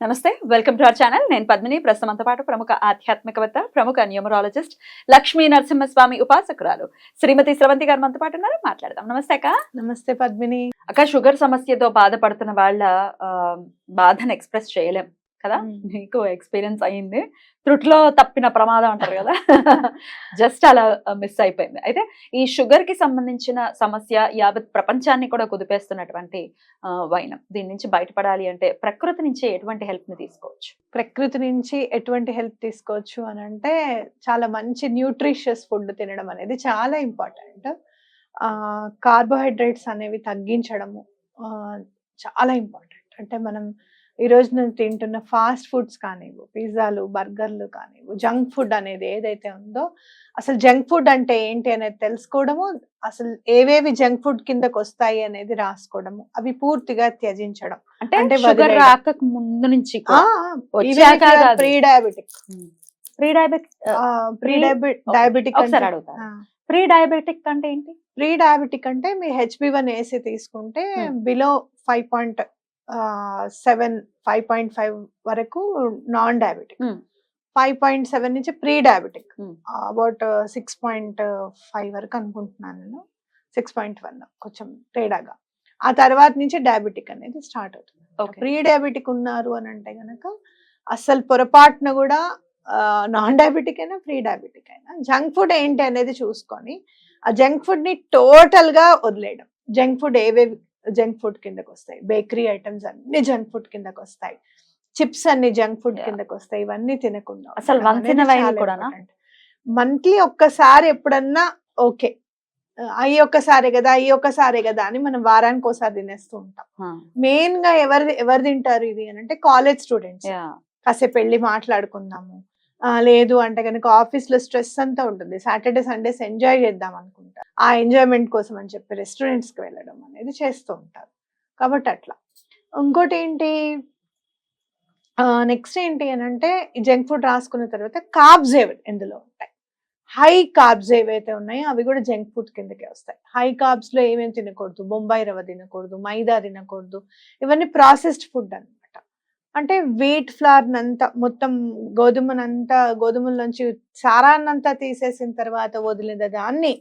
నమస్తే welcome to our channel. నేను పద్మిని. ప్రస్తుతంతో పాటు ప్రముఖ ఆధ్యాత్మికవేత్త ప్రముఖ న్యూమరాలజిస్ట్ లక్ష్మీ నరసింహస్వామి ఉపాసకురాలు శ్రీమతి స్రవంతి గారు మనతో పాటు ఉన్నారు. మాట్లాడదాం. నమస్తే అక్క. నమస్తే పద్మిని. అక్క షుగర్ సమస్యతో బాధపడుతున్న వాళ్ళ బాధను ఎక్స్ప్రెస్ చేయలేం. కదా. నీకు ఎక్స్పీరియన్స్ అయింది త్రుట్లో తప్పిన ప్రమాదం అంటారు కదా? జస్ట్ అలా మిస్ అయిపోయింది. అయితే ఈ షుగర్కి సంబంధించిన సమస్య యావత్ ప్రపంచాన్ని కూడా కుదిపేస్తున్నటువంటి వైనం. దీని నుంచి బయటపడాలి అంటే ప్రకృతి నుంచి ఎటువంటి హెల్ప్ని తీసుకోవచ్చు? ప్రకృతి నుంచి ఎటువంటి హెల్ప్ తీసుకోవచ్చు అని అంటే చాలా మంచి న్యూట్రిషియస్ ఫుడ్ తినడం అనేది చాలా ఇంపార్టెంట్. కార్బోహైడ్రేట్స్ అనేవి తగ్గించడము చాలా ఇంపార్టెంట్. అంటే మనం ఈ రోజు నేను తింటున్న ఫాస్ట్ ఫుడ్స్ కానివ్వు పిజ్జాలు బర్గర్లు కానివ్వు జంక్ ఫుడ్ అనేది ఏదైతే ఉందో అసలు జంక్ ఫుడ్ అంటే ఏంటి అనేది తెలుసుకోవడము అసలు ఏవేవి జంక్ ఫుడ్ కిందకు వస్తాయి అనేది రాసుకోవడము అవి పూర్తిగా త్యజించడం అంటే షుగర్. రాక ముందు నుంచి. Pre diabetic pre diabetic pre diabetic అడుగుతా ప్రీ డయాబెటిక్ అంటే ఏంటి ప్రీ డయాబెటిక్ అంటే మీ హెచ్బి వన్ ఏసీ తీసుకుంటే. Below five point seven five point five వరకు non diabetic. Five point seven నుంచి pre diabetic. About six point five వరకు అనుకుంటున్నాను నేను. సిక్స్ పాయింట్ వన్ కొంచెం తేడాగా. ఆ తర్వాత నుంచి డయాబెటిక్ అనేది స్టార్ట్ అవుతుంది. ఓకే. ప్రీ డయాబెటిక్ ఉన్నారు అని అంటే గనక అసలు పొరపాటున కూడా నాన్ డయాబెటిక్ అయినా ప్రీ డయాబెటిక్ అయినా జంక్ ఫుడ్ ఏంటి అనేది చూసుకొని ఆ జంక్ ఫుడ్ని టోటల్గా వదిలేయడం. జంక్ ఫుడ్ ఏవేవి జంక్ ఫుడ్ కిందకు వస్తాయి బేకరీ ఐటమ్స్ అన్ని జంక్ ఫుడ్ కిందకు వస్తాయి చిప్స్ అన్ని జంక్ ఫుడ్. కిందకు వస్తాయి ఇవన్నీ తినకుండా అసలు? మంత్లీ ఒక్కసారి ఎప్పుడన్నా ఓకే. అయ్యి ఒక్కసారే కదా అయ్యి ఒక్కసారే కదా అని మనం వారానికి ఒకసారి తినేస్తూ ఉంటాం. మెయిన్గా ఎవరు ఎవరు తింటారు ఇది అని అంటే కాలేజ్ స్టూడెంట్స్. కాసేపు వెళ్ళి మాట్లాడుకుందాము. లేదు అంటే కనుక ఆఫీస్లో స్ట్రెస్ అంతా ఉంటుంది. సాటర్డే సండేస్ ఎంజాయ్ చేద్దాం అనుకుంటారు ఆ ఎంజాయ్మెంట్ కోసం అని చెప్పి రెస్టారెంట్స్కి వెళ్ళడం అనేది చేస్తూ ఉంటారు. కాబట్టి అట్లా. ఇంకోటి ఏంటి? నెక్స్ట్ ఏంటి అని అంటే జంక్ ఫుడ్ రాసుకున్న తర్వాత కార్బ్స్ ఎందులో ఉంటాయి. హై కార్బ్స్ ఏవైతే ఉన్నాయో అవి కూడా జంక్ ఫుడ్ కిందకే వస్తాయి. హై కార్బ్స్లో ఏమేమి తినకూడదు? బొంబాయి రవ్వ తినకూడదు? మైదా తినకూడదు? ఇవన్నీ ప్రాసెస్డ్ ఫుడ్ అని అంటే వీట్ ఫ్లవర్ నంతా మొత్తం గోధుమనంతా గోధుమల నుంచి సారాన్నంతా తీసేసిన తర్వాత వదిలిన దాన్ని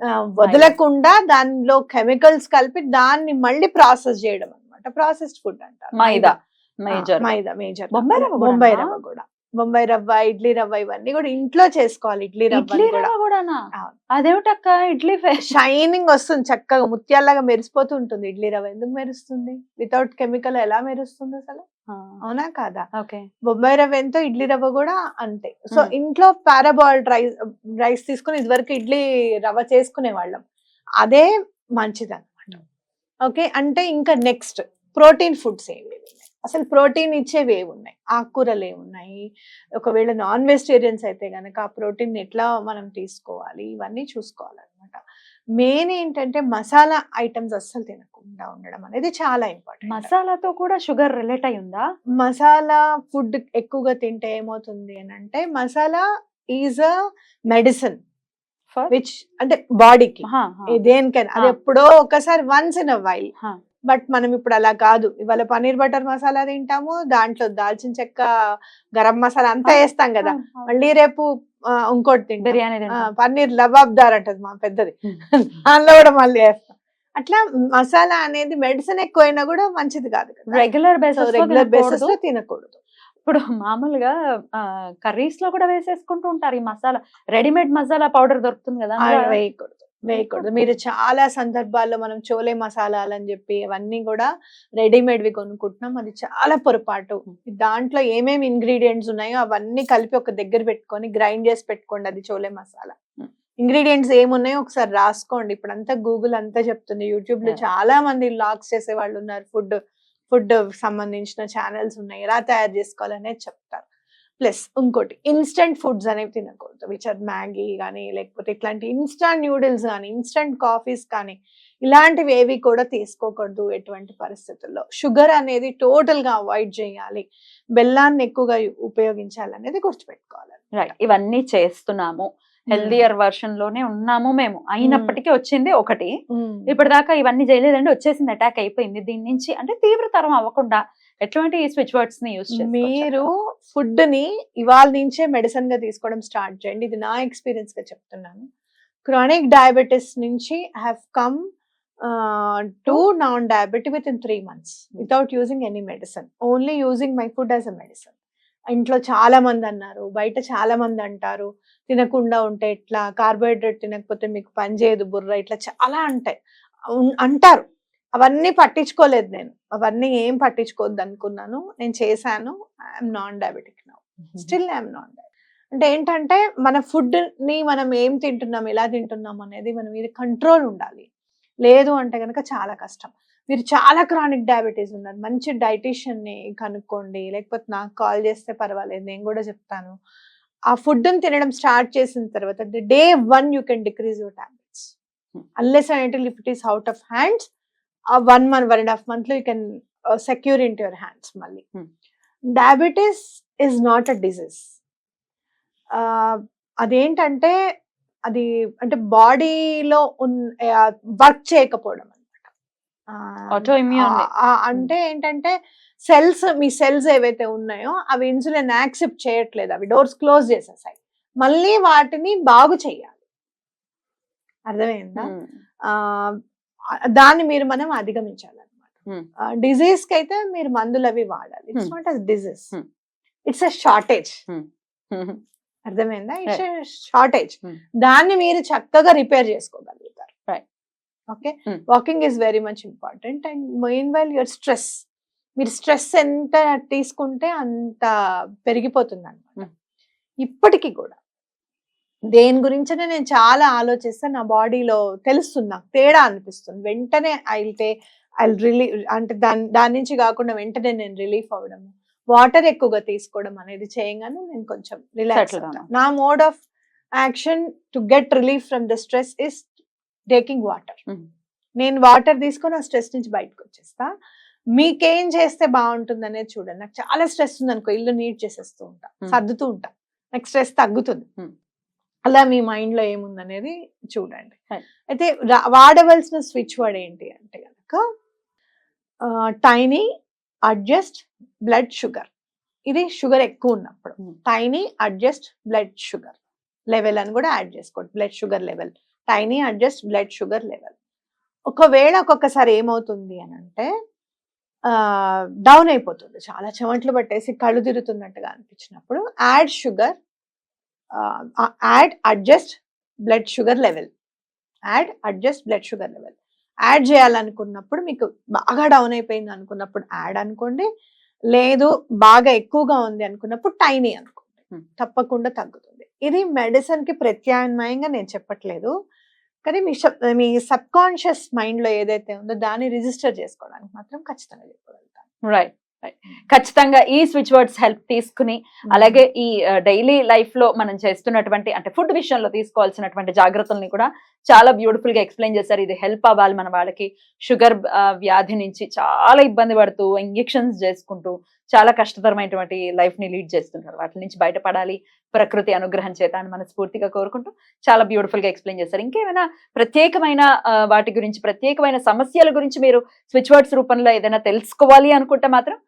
ఆ, వదలకుండా దానిలో కెమికల్స్ కలిపి దాన్ని మళ్ళీ ప్రాసెస్ చేయడం అన్నమాట ప్రాసెస్డ్ ఫుడ్ అంటారు. మైదా. మేజర్ మైదా మేజర్ బొంబాయి రవ్వ బొంబాయి కూడానా? రవ్వ కూడా. బొంబాయి రవ్వ ఇడ్లీ రవ్వ ఇవన్నీ కూడా ఇంట్లో చేసుకోవాలి ఇడ్లీ రవ్వ కూడా. కూడానా. అదేమిటక్క ఇడ్లీ షైనింగ్ వస్తుంది చక్కగా ముత్యాల్లాగా మెరిసిపోతూ ఉంటుంది ఇడ్లీ రవ్వ. ఎందుకు మెరుస్తుంది? వితౌట్ కెమికల్ ఎలా మెరుస్తుంది అసలు? అవునా కాదా? ఓకే. బొంబాయి రవ్వ ఎంతో ఇడ్లీ రవ్వ కూడా అంతే. సో. ఇంట్లో పారాబాయిల్డ్ రైస్ రైస్ తీసుకుని ఇదివరకు ఇడ్లీ రవ్వ చేసుకునే వాళ్ళం. అదే మంచిది అనమాట ఓకే? అంటే ఇంకా నెక్స్ట్ ప్రోటీన్ ఫుడ్స్ ఉన్నాయి అసలు ప్రోటీన్ ఇచ్చేవి ఏవి ఉన్నాయి. ఆకుకూరలు ఏవి ఉన్నాయి ఒకవేళ నాన్ వెజిటేరియన్స్ అయితే గనక ఆ ప్రోటీన్ ఎట్లా మనం తీసుకోవాలి? ఇవన్నీ చూసుకోవాలన్నమాట. మెయిన్ ఏంటంటే మసాలా ఐటమ్స్ అస్సలు తినకుండా ఉండడం అనేది చాలా ఇంపార్టెంట్. మసాలాతో కూడా షుగర్ రిలేట్ అయి ఉందా? మసాలా ఫుడ్ ఎక్కువగా తింటే ఏమవుతుంది అని అంటే masala is a medicine for? Which అంటే బాడీకి. దేనికైనా. అది. ఎప్పుడో ఒకసారి once in a while. But మనం ఇప్పుడు అలా కాదు. ఇవాళ పన్నీర్ బటర్ మసాలా తింటాము దాంట్లో దాల్చిన చెక్క గరం మసాలా అంతా. వేస్తాం కదా. మళ్ళీ రేపు ఇంకోటి తింటాం. బిర్యానీ. పన్నీర్ లబాబ్దార్ అంటది మా పెద్దది. దానిలో కూడా మళ్ళీ వేస్తాం. అట్లా మసాలా అనేది మెడిసిన్ ఎక్కువైనా కూడా మంచిది కాదు కదా. రెగ్యులర్ బేసిస్ రెగ్యులర్ బేసిస్లో తినకూడదు. ఇప్పుడు మామూలుగా కర్రీస్లో కూడా వేసేసుకుంటూ ఉంటారు ఈ మసాలా. రెడీమేడ్ మసాలా పౌడర్ దొరుకుతుంది కదా వేయకూడదు. వేయకూడదు. మీరు చాలా సందర్భాల్లో మనం చోలే మసాలాలు అని చెప్పి అవన్నీ కూడా రెడీమేడ్ వి కొనుక్కుంటున్నాం. అది చాలా పొరపాటు. దాంట్లో ఏమేమి ఇంగ్రీడియంట్స్ ఉన్నాయో అవన్నీ కలిపి ఒక దగ్గర పెట్టుకొని గ్రైండ్ చేసి పెట్టుకోండి అది చోలే మసాలా. ఇంగ్రీడియంట్స్ ఏమున్నాయో ఒకసారి రాసుకోండి. ఇప్పుడు అంతా గూగుల్ అంతా చెప్తుంది. యూట్యూబ్లో. చాలా మంది లాగ్స్ చేసే వాళ్ళు ఉన్నారు. ఫుడ్ ఫుడ్ సంబంధించిన ఛానల్స్ ఉన్నాయి. ఎలా తయారు చేసుకోవాలనేది చెప్తారు. ప్లస్ ఇంకోటి ఇన్స్టెంట్ ఫుడ్స్ అనేవి తినకూడదు. విచ్ ఆర్ మ్యాగీ కానీ లేకపోతే ఇట్లాంటి ఇన్స్టంట్ న్యూడిల్స్ కానీ ఇన్స్టంట్ కాఫీస్ కానీ ఇలాంటివి ఏవి కూడా తీసుకోకూడదు ఎటువంటి పరిస్థితుల్లో. షుగర్ అనేది టోటల్గా అవాయిడ్ చేయాలి. బెల్లాన్ని ఎక్కువగా ఉపయోగించాలి అనేది గుర్తుపెట్టుకోవాలి. రైట్ ఇవన్నీ చేస్తున్నాము. హెల్దియర్ వర్షన్లోనే ఉన్నాము మేము. అయినప్పటికీ వచ్చింది ఒకటి. మ్మ్. ఇప్పటిదాకా ఇవన్నీ చేయలేదండి వచ్చేసింది అటాక్ అయిపోయింది. దీని నుంచి అంటే తీవ్రతరం అవ్వకుండా ఎటువంటి స్విచ్ వర్డ్స్ని యూస్ మీరు ఫుడ్ని ఇవాళ నుంచే మెడిసిన్గా తీసుకోవడం స్టార్ట్ చేయండి. ఇది నా ఎక్స్పీరియన్స్గా చెప్తున్నాను. క్రానిక్ డయాబెటిస్ నుంచి have come to non diabetic with in three months without using any medicine only using my food as a medicine ఇంట్లో చాలా మంది అన్నారు బయట చాలా మంది అంటారు తినకుండా ఉంటే ఇట్లా కార్బోహైడ్రేట్ తినకపోతే మీకు పని చేయదు బుర్ర ఇట్లా చాలా అంటాయి. అంటారు. అవన్నీ పట్టించుకోలేదు నేను. అవన్నీ ఏం పట్టించుకోవద్దు అనుకున్నాను. నేను చేశాను. I'm non diabetic now still I'm non diabetic అంటే ఏంటంటే మన ఫుడ్ని మనం ఏం తింటున్నాం ఎలా తింటున్నాం అనేది మన మీద కంట్రోల్ ఉండాలి. లేదు అంటే కనుక చాలా కష్టం. మీరు చాలా క్రానిక్ డయాబెటీస్ ఉన్నారు. మంచి డైటీషియన్ని కనుక్కోండి. లేకపోతే నాకు కాల్ చేస్తే పర్వాలేదు. నేను కూడా చెప్తాను. ఆ ఫుడ్ తినడం స్టార్ట్ చేసిన తర్వాత day one you can decrease your tablets. Unless until if it is out of hands ఆ one month one and half మంత్లో you can secure in your hands మళ్ళీ. Diabetes is not a disease అదేంటంటే అది అంటే బాడీలో work చేయకపోవడం అనమాట Autoimmune. అంటే ఏంటంటే సెల్స్ మీ సెల్స్ ఏవైతే ఉన్నాయో అవి ఇన్సులిన్ యాక్సెప్ట్ చేయట్లేదు. అవి డోర్స్ క్లోజ్ చేసేసాయి. మళ్ళీ వాటిని బాగు చేయాలి అర్థమైందా? ఆ, దాన్ని మీరు మనం Hmm. అధిగమించాలన్నమాట. డిజీజ్కి అయితే మీరు మందులు అవి వాడాలి it's. Not as disease. It's a shortage. అర్థమైందా? It's shortage. దాన్ని మీరు చక్కగా రిపేర్ చేసుకోగలుగుతారు. Okay. Walking is very much important and main while your stress మీరు స్ట్రెస్ ఎంత తీసుకుంటే అంత పెరిగిపోతుంది అనమాట Hmm. ఇప్పటికీ కూడా దేని గురించనే నేను చాలా ఆలోచిస్తే నా బాడీలో తెలుస్తుంది నాకు తేడా అనిపిస్తుంది వెంటనే అయితే ఐ రిలీవ్ అంటే దాని దాని నుంచి కాకుండా వెంటనే నేను రిలీఫ్ అవ్వడం వాటర్ ఎక్కువగా తీసుకోవడం అనేది చేయగానే నేను కొంచెం రిలాక్స్. నా mode of action to get relief from the stress is taking water. నేను వాటర్ తీసుకొని ఆ స్ట్రెస్ నుంచి బయటకు వచ్చేస్తా. మీకేం చేస్తే బాగుంటుంది అనేది చూడండి. నాకు చాలా స్ట్రెస్ ఉంది అనుకో ఇల్లు నీట్ చేసేస్తూ ఉంటా. సర్దుతూ ఉంటా. నాకు స్ట్రెస్ తగ్గుతుంది. అలా మీ మైండ్లో ఏముందనేది చూడండి. Right. అయితే వాడవలసిన స్విచ్ వర్డ్ ఏంటి అంటే కనుక టైనీ అడ్జస్ట్ బ్లడ్ షుగర్ ఇది షుగర్ ఎక్కువ ఉన్నప్పుడు. Tiny adjust blood sugar level అని కూడా యాడ్ చేసుకోండి. Blood sugar level tiny adjust blood sugar level ఒకవేళ ఒక్కొక్కసారి ఏమవుతుంది అని అంటే డౌన్ అయిపోతుంది. చాలా చెమట్లు పట్టేసి కళ్ళు తిరుగుతున్నట్టుగా అనిపించినప్పుడు add sugar add adjust blood sugar level add adjust blood sugar level add చేయాలనుకున్నప్పుడు మీకు బాగా డౌన్ అయిపోయింది అనుకున్నప్పుడు యాడ్ అనుకోండి. లేదు బాగా ఎక్కువగా ఉంది అనుకున్నప్పుడు టైనీ అనుకోండి. తప్పకుండా తగ్గుతుంది. ఇది మెడిసిన్కి ప్రత్యామ్నాయంగా నేను చెప్పట్లేదు. కానీ మీ సబ్ మీ సబ్ కాన్షియస్ మైండ్లో ఏదైతే ఉందో దాన్ని రిజిస్టర్ చేసుకోవడానికి మాత్రం ఖచ్చితంగా చెప్పగలుగుతాను. రైట్ ఖచ్చితంగా ఈ స్విచ్ వర్డ్స్ హెల్ప్ తీసుకుని అలాగే ఈ డైలీ లైఫ్లో మనం చేస్తున్నటువంటి అంటే ఫుడ్ విషయంలో తీసుకోవాల్సినటువంటి జాగ్రత్తల్ని కూడా చాలా బ్యూటిఫుల్గా ఎక్స్ప్లెయిన్ చేశారు. ఇది హెల్ప్ అవ్వాలి మన వాళ్ళకి. షుగర్ వ్యాధి నుంచి చాలా ఇబ్బంది పడుతూ ఇంజెక్షన్స్ చేసుకుంటూ చాలా కష్టతరమైనటువంటి లైఫ్ని లీడ్ చేస్తుంటారు. వాటి నుంచి బయటపడాలి ప్రకృతి అనుగ్రహం చేత అని మనస్ఫూర్తిగా కోరుకుంటూ చాలా బ్యూటిఫుల్గా ఎక్స్ప్లెయిన్ చేస్తారు ఇంకేమైనా ప్రత్యేకమైన వాటి గురించి ప్రత్యేకమైన సమస్యల గురించి మీరు స్విచ్ వర్డ్స్ రూపంలో ఏదైనా తెలుసుకోవాలి అనుకుంటే మాత్రం